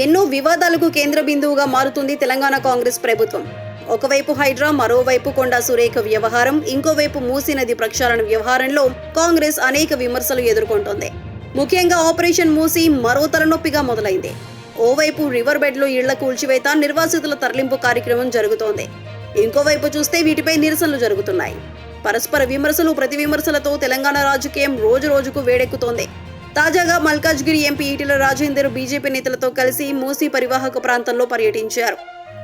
ఎన్నో వివాదాలకు కేంద్ర బిందువుగా మారుతుంది తెలంగాణ కాంగ్రెస్ ప్రభుత్వం. ఒకవైపు హైడ్రా మరోవైపు కొండా సురేఖ వ్యవహారం ఇంకోవైపు మూసీ నది ప్రక్షాళన వ్యవహారంలో కాంగ్రెస్ అనేక విమర్శలు ఎదుర్కొంటోంది. ముఖ్యంగా ఆపరేషన్ మూసి మరో తలనొప్పిగా మొదలైంది. ఓవైపు రివర్ బెడ్లో ఇళ్ళ కూల్చివేత నిర్వాసితుల తరలింపు కార్యక్రమం జరుగుతోంది. ఇంకోవైపు చూస్తే వీటిపై నిరసనలు జరుగుతున్నాయి. పరస్పర విమర్శలు ప్రతి విమర్శలతో తెలంగాణ రాజకీయం రోజు రోజుకు వేడెక్కుతోంది. తాజాగా మల్కాజ్గిరి ఎంపీ ఈటెల రాజేందర్ బీజేపీ నేతలతో కలిసి మూసీ పరివాహక ప్రాంతంలో పర్యటించారు.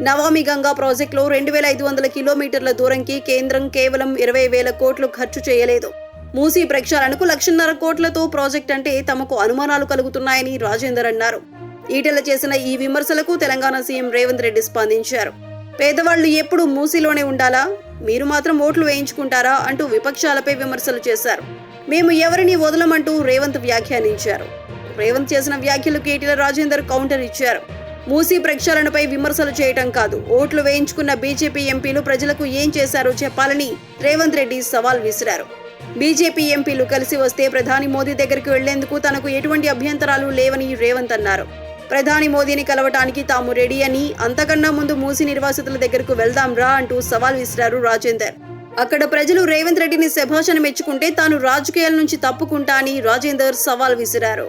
నవామి గంగా ప్రాజెక్టులో రెండు వేల ఐదు వందల కిలోమీటర్ల దూరంకి కేంద్రం కేవలం ఇరవై వేల కోట్లు ఖర్చు చేయలేదు. మూసీ ప్రక్షాళనకు లక్షన్నర కోట్లతో ప్రాజెక్ట్ అంటే తమకు అనుమానాలు కలుగుతున్నాయని రాజేందర్ అన్నారు. ఈటెల చేసిన ఈ విమర్శలకు తెలంగాణ సీఎం రేవంత్ రెడ్డి స్పందించారు. పేదవాళ్ళు ఎప్పుడు మూసీలోనే ఉండాలా? మీరు మాత్రం ఓట్లు వేయించుకుంటారా? అంటూ విపక్షాలపై విమర్శలు చేశారు. మేము ఎవరిని వదలమంటూ రేవంత్ వ్యాఖ్యానించారు. రేవంత్ చేసిన వ్యాఖ్యలకు ఏటీల రాజేందర్ కౌంటర్ ఇచ్చారు. మూసీ ప్రక్షాళనపై విమర్శలు చేయటం కాదు. ఓట్లు వేయించుకున్న బీజేపీ ఎంపీలు ప్రజలకు ఏం చేశారో చెప్పాలని రేవంత్ రెడ్డి సవాల్ విసిరారు. బీజేపీ ఎంపీలు కలిసి వస్తే ప్రధాని మోదీ దగ్గరికి వెళ్ళేందుకు తనకు ఎటువంటి అభ్యంతరాలు లేవని రేవంత్ అన్నారు. ప్రధాని మోదీని కలవటానికి తాము రెడీ అని అంతకన్నా ముందు మూసి నిర్వాసితుల దగ్గరకు వెళ్దాం రా అంటూ సవాల్ విసిరారు రాజేందర్. అక్కడ ప్రజలు రేవంత్ రెడ్డిని శభాషణ మెచ్చుకుంటే తాను రాజకీయాల నుంచి తప్పుకుంటా అని రాజేందర్ సవాల్ విసిరారు.